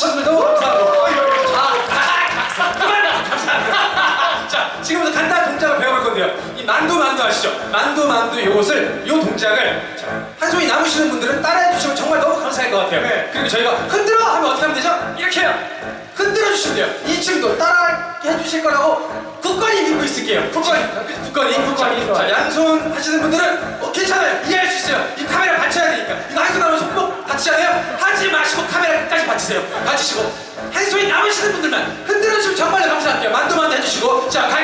친구도 감사하고 어, 자, 지금부터 간단한 동작을 배워볼 건데요. 이 만두 만두 아시죠? 만두 만두 요것을 요 동작을 자, 한 손이 남으시는 분들은 따라해 주시면 정말 너무 감사할 것 같아요. 네. 그리고 저희가 흔들어 하면 어떻게 하면 되죠? 이렇게 요 흔들어 주시면 돼요. 이 친구도 따라 해 주실 거라고 굳건히 믿고 있을게요. 굳건히 굳건히 굳건히. 자, 양손 하시는 분들은 어, 괜찮아요. 이해할 수 있어요. 이 카메라 받쳐야 앉으세요. 앉으시고 한 손이 남으시는 분들만 흔들어주시면 정말로 감사할게요. 만두만두 해주시고 자 가.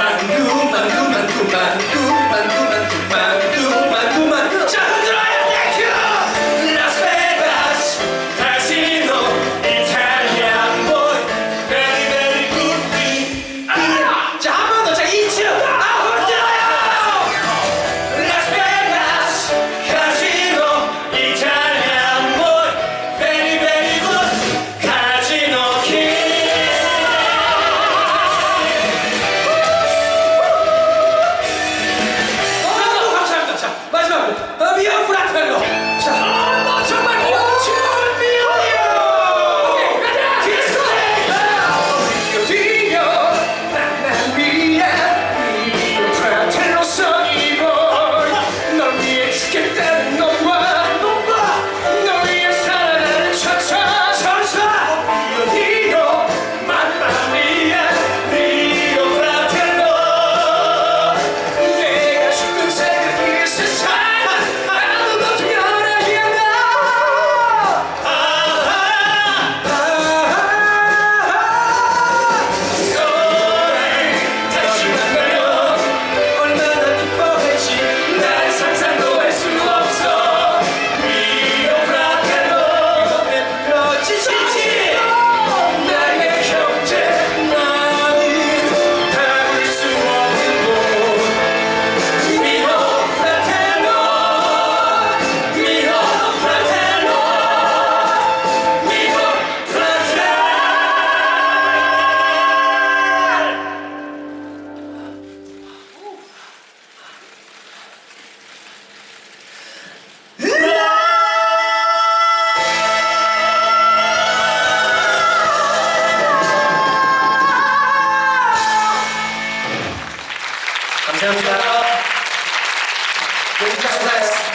มันกูมันกูมันกูมันกู 감사합니다. 감사합니다.